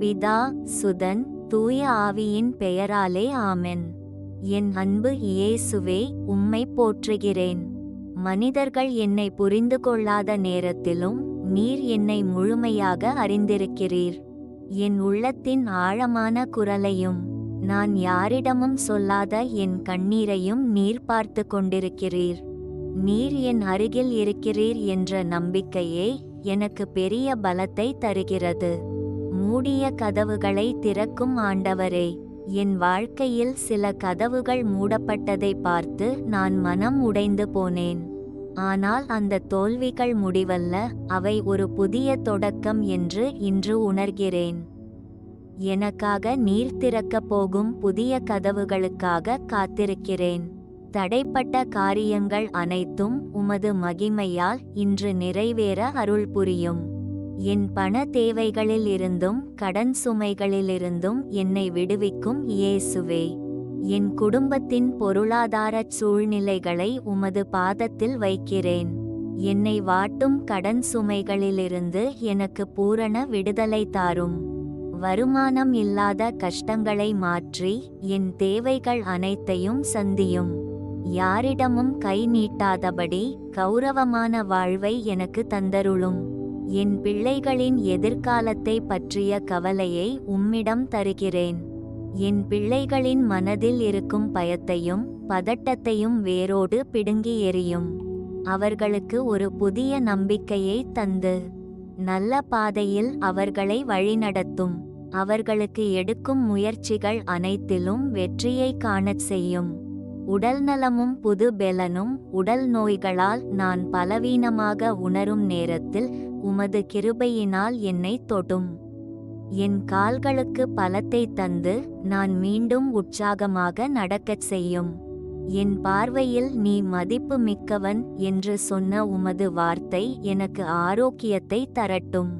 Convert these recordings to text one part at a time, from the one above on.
பிதா சுதன் தூய ஆவியின் பெயராலே ஆமென். என் அன்பு இயேசுவே உம்மை போற்றுகிறேன். மனிதர்கள் என்னை புரிந்து கொள்ளாத நேரத்திலும் நீர் என்னை முழுமையாக அறிந்திருக்கிறீர். என் உள்ளத்தின் ஆழமான குரலையும் நான் யாரிடமும் சொல்லாத என் கண்ணீரையும் நீர் பார்த்து கொண்டிருக்கிறீர். நீர் என் அருகில் இருக்கிறீர் என்ற நம்பிக்கையே எனக்கு பெரிய பலத்தை தருகிறது. மூடிய கதவுகளை திறக்கும் ஆண்டவரே என் வாழ்க்கையில் சில கதவுகள் மூடப்பட்டதை பார்த்து நான் மனம் உடைந்து போனேன். ஆனால் அந்த தோல்விகள் முடிவல்ல அவை ஒரு புதிய தொடக்கம் என்று இன்று உணர்கிறேன். எனக்காக நீர் திறக்கப் போகும் புதிய கதவுகளுக்காக காத்திருக்கிறேன். தடைப்பட்ட காரியங்கள் அனைத்தும் உமது மகிமையால் இன்று நிறைவேற அருள் புரியும். என் பண தேவைகளிலிருந்தும் கடன் சுமைகளிலிருந்தும் என்னை விடுவிக்கும் இயேசுவே. என் குடும்பத்தின் பொருளாதார சூழ்நிலைகளை உமது பாதத்தில் வைக்கிறேன். என்னை வாட்டும் கடன் சுமைகளிலிருந்து எனக்கு பூரண விடுதலை தாரும். வருமானம் இல்லாத கஷ்டங்களை மாற்றி என் தேவைகள் அனைத்தையும் சந்தியும். யாரிடமும் கை நீட்டாதபடி கௌரவமான வாழ்வை எனக்கு தந்தருளும். என் பிள்ளைகளின் எதிர்காலத்தை பற்றிய கவலையை உம்மிடம் தருகிறேன். என் பிள்ளைகளின் மனதில் இருக்கும் பயத்தையும் பதட்டத்தையும் வேரோடு பிடுங்கி எறியும். அவர்களுக்கு ஒரு புதிய நம்பிக்கையை தந்து நல்ல பாதையில் அவர்களை வழிநடத்தும். அவர்களுக்கு எடுக்கும் முயற்சிகள் அனைத்திலும் வெற்றியை காணச் செய்யும். உடல் நலமும் புது பெலனும் உடல் நோய்களால் நான் பலவீனமாக உணரும் நேரத்தில் உமது கிருபையினால் என்னை தொடும். என் கால்களுக்கு பலத்தை தந்து நான் மீண்டும் உற்சாகமாக நடக்கச் செய்யும். என் பார்வையில் நீ மதிப்பு மிக்கவன் என்று சொன்ன உமது வார்த்தை எனக்கு ஆரோக்கியத்தை தரட்டும்.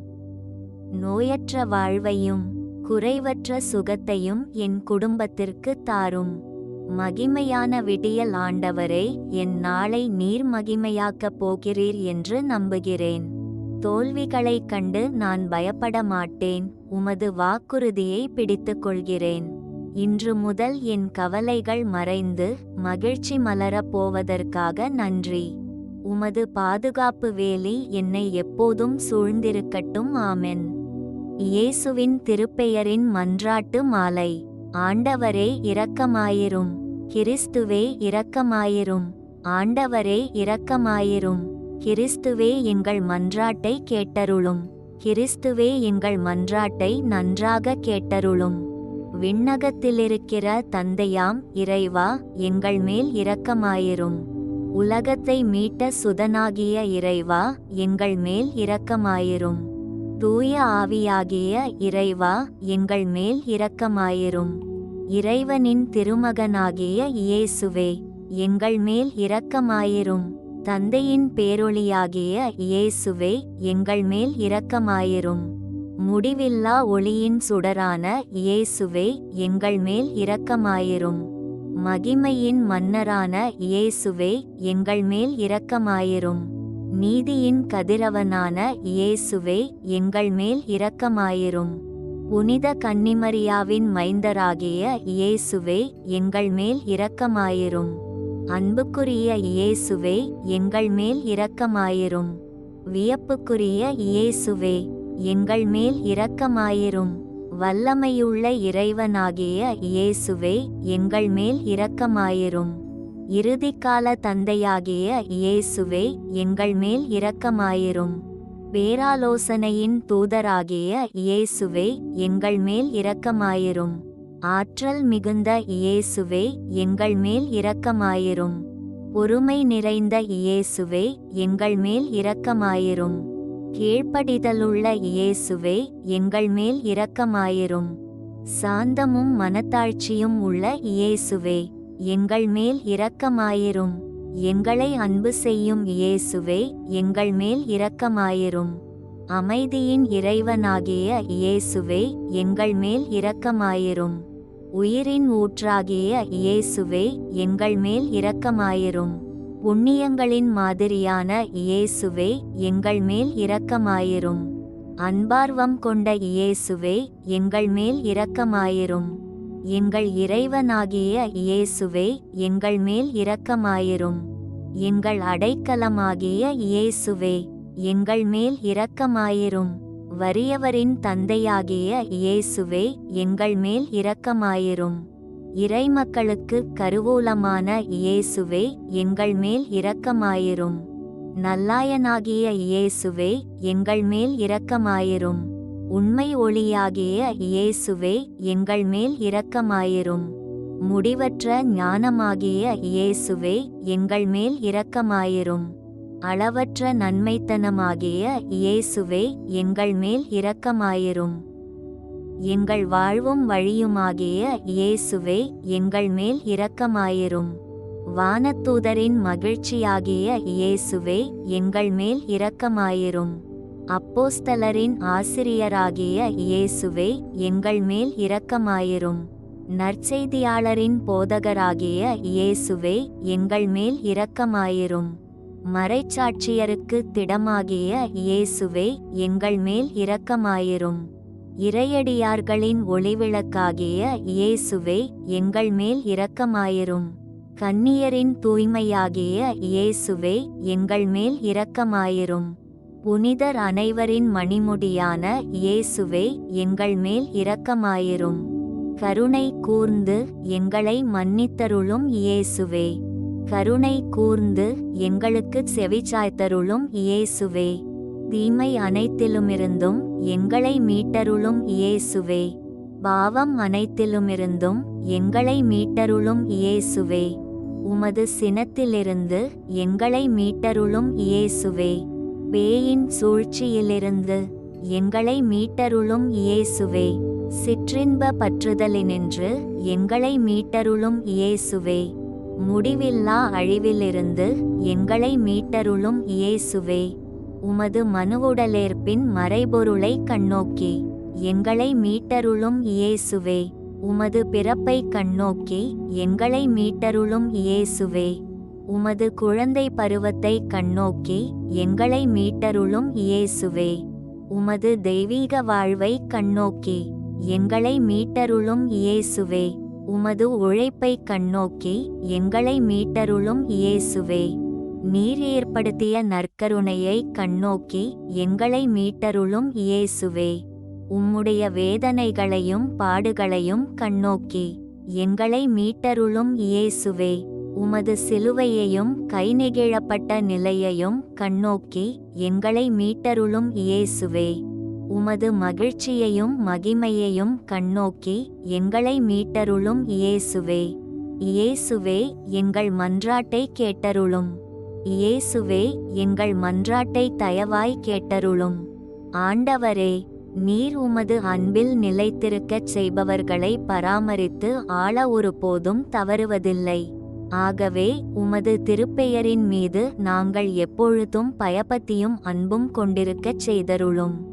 நோயற்ற வாழ்வையும் குறைவற்ற சுகத்தையும் என் குடும்பத்திற்கு தாரும். மகிமையான விடியல் ஆண்டவரே என் நாளை நீர் மகிமையாக்கப் போகிறீர் என்று நம்புகிறேன். தோல்விகளைக் கண்டு நான் பயப்பட மாட்டேன். உமது வாக்குறுதியை பிடித்துக் கொள்கிறேன். இன்று முதல் என் கவலைகள் மறைந்து மகிழ்ச்சி மலரப் போவதற்காக நன்றி. உமது பாதுகாப்பு வேலி என்னை எப்போதும் சூழ்ந்திருக்கட்டும். ஆமென். இயேசுவின் திருப்பெயரின் மன்றாட்டு மாலை. ஆண்டவரே இரக்கமாயிரும். கிறிஸ்துவே இரக்கமாயிரும். ஆண்டவரே இரக்கமாயிரும். கிறிஸ்துவே எங்கள் மன்றாட்டை கேட்டருளும். கிறிஸ்துவே எங்கள் மன்றாட்டை நன்றாக கேட்டருளும். விண்ணகத்திலிருக்கிற தந்தையாம் இறைவா எங்கள் மேல் இரக்கமாயிரும். உலகத்தை மீட்ட சுதனாகிய இறைவா எங்கள் மேல் இரக்கமாயிரும். தூய ஆவியாகிய இறைவா எங்கள் மேல் இரக்கமாயிரும். இறைவனின் திருமகனாகிய இயேசுவே எங்கள் மேல் இரக்கமாயிரும். தந்தையின் பேரொளியாகிய இயேசுவே எங்கள் மேல் இரக்கமாயிரும். முடிவில்லா ஒளியின் சுடரான இயேசுவே எங்கள் மேல் இரக்கமாயிரும். மகிமையின் மன்னரான இயேசுவே எங்கள் மேல் இரக்கமாயிரும். நீதியின் கதிரவனான இயேசுவே எங்கள் மேல் இரக்கமாயிரும். புனித கன்னிமரியாவின் மைந்தராகிய இயேசுவே எங்கள் மேல் இரக்கமாயிரும். அன்புக்குரிய இயேசுவே எங்கள் மேல் இரக்கமாயிரும். வியப்புக்குரிய இயேசுவே எங்கள் மேல் இரக்கமாயிரும். வல்லமையுள்ள இறைவனாகிய இயேசுவே எங்கள் மேல் இரக்கமாயிரும். இறுதிக்கால தந்தையாகிய இயேசுவே எங்கள் மேல் இரக்கமாயிரும். பேராலோசனையின் தூதராகிய இயேசுவே எங்கள் மேல் இரக்கமாயிரும். ஆற்றல் மிகுந்த இயேசுவே எங்கள் மேல் இரக்கமாயிரும். பொறுமை நிறைந்த இயேசுவே எங்கள் மேல் இரக்கமாயிரும். கீழ்ப்படிதலுள்ள இயேசுவே எங்கள் மேல் இரக்கமாயிரும். சாந்தமும் மனத்தாழ்ச்சியும் உள்ள இயேசுவே எங்கள் மேல் இரக்கமாயிரும். எங்களை அன்பு செய்யும் இயேசுவே எங்கள் மேல் இரக்கமாயிரும். அமைதியின் இறைவனாகிய இயேசுவே எங்கள் மேல் இரக்கமாயிரும். உயிரின் ஊற்றாகிய இயேசுவே எங்கள் மேல் இரக்கமாயிரும். புண்ணியங்களின் மாதிரியான இயேசுவே எங்கள் மேல் இரக்கமாயிரும். அன்பார்வம் கொண்ட இயேசுவே எங்கள் மேல் இரக்கமாயிரும். எங்கள் இறைவனாகிய இயேசுவே எங்கள் மேல் இரக்கமாயிரும். எங்கள் அடைக்கலமாகிய இயேசுவே எங்கள் மேல் இரக்கமாயிரும். வறியவரின் தந்தையாகிய இயேசுவே எங்கள் மேல் இரக்கமாயிரும். இறைமக்களுக்கு கருவூலமான இயேசுவே எங்கள் மேல் இரக்கமாயிரும். நல்லாயனாகிய இயேசுவே எங்கள் மேல் இரக்கமாயிரும். உண்மை ஒளியாகிய இயேசுவே எங்கள் மேல் இரக்கமாயிரும். முடிவற்ற ஞானமாகிய இயேசுவே எங்கள் மேல் இரக்கமாயிரும். அளவற்ற நன்மைத்தனமாகிய இயேசுவே எங்கள் மேல் இரக்கமாயிரும். எங்கள் வாழ்வும் வழியுமாகிய இயேசுவே எங்கள் மேல் இரக்கமாயிரும். வானத்தூதரின் மகிழ்ச்சியாகிய இயேசுவே எங்கள் மேல் இரக்கமாயிரும். அப்போஸ்தலரின் ஆசிரியராகிய இயேசுவே எங்கள் மேல் இரக்கமாயிரும். நற்செய்தியாளரின் போதகராகிய இயேசுவே எங்கள் மேல் இரக்கமாயிரும். மறைச்சாட்சியருக்கு திடமாகிய இயேசுவே எங்கள் மேல் இரக்கமாயிரும். இறையடியார்களின் ஒளிவிளக்காகிய இயேசுவே எங்கள் மேல் இரக்கமாயிரும். கன்னியரின் தூய்மையாகிய இயேசுவே எங்கள் மேல் இரக்கமாயிரும். புனிதர் அனைவரின் மணிமுடியான இயேசுவே எங்கள் மேல் இரக்கமாயிரும். கருணை கூர்ந்து எங்களை மன்னித்தருளும் இயேசுவே. கருணை கூர்ந்து எங்களுக்கு செவிச்சாய்த்தருளும் இயேசுவே. தீமை அனைத்திலுமிருந்தும் எங்களை மீட்டருளும் இயேசுவே. பாவம் அனைத்திலுமிருந்தும் எங்களை மீட்டருளும் இயேசுவே. உமது சினத்திலிருந்து எங்களை மீட்டருளும் இயேசுவே. பேயின் சூழ்ச்சியிலிருந்து எங்களை மீட்டருளும் இயேசுவே. சிற்றின்ப பற்றுதலினின்று எங்களை மீட்டருளும் இயேசுவே. முடிவில்லா அழிவிலிருந்து எங்களை மீட்டருளும் இயேசுவே. உமது மனுவுடலேற்பின் மறைபொருளை கண்ணோக்கி எங்களை மீட்டருளும் இயேசுவே. உமது பிறப்பை கண்ணோக்கி எங்களை மீட்டருளும் இயேசுவே. உமது குழந்தை பருவத்தை கண்ணோக்கி எங்களை மீட்டருளும் இயேசுவே. உமது தெய்வீக வாழ்வை கண்ணோக்கி எங்களை மீட்டருளும் இயேசுவே. உமது உழைப்பை கண்ணோக்கி எங்களை மீட்டருளும் இயேசுவே. நீர் ஏற்படுத்திய நற்கருணையை கண்ணோக்கி எங்களை மீட்டருளும் இயேசுவே. உம்முடைய வேதனைகளையும் பாடுகளையும் கண்ணோக்கி எங்களை மீட்டருளும் இயேசுவே. உமது சிலுவையையும் கை நெகிழப்பட்ட நிலையையும் கண்ணோக்கி எங்களை மீட்டருளும் இயேசுவே. உமது மகிழ்ச்சியையும் மகிமையையும் கண்ணோக்கி எங்களை மீட்டருளும் இயேசுவே. இயேசுவே எங்கள் மன்றாட்டை கேட்டருளும். இயேசுவே எங்கள் மன்றாட்டை தயவாய் கேட்டருளும். ஆண்டவரே நீர் உமது அன்பில் நிலைத்திருக்கச் செய்பவர்களை பராமரித்து ஆள ஒருபோதும் தவறுவதில்லை. ஆகவே உமது திருப்பெயரின் மீது நாங்கள் எப்பொழுதும் பயபத்தியும் அன்பும் கொண்டிருக்கச் செய்தருளும்.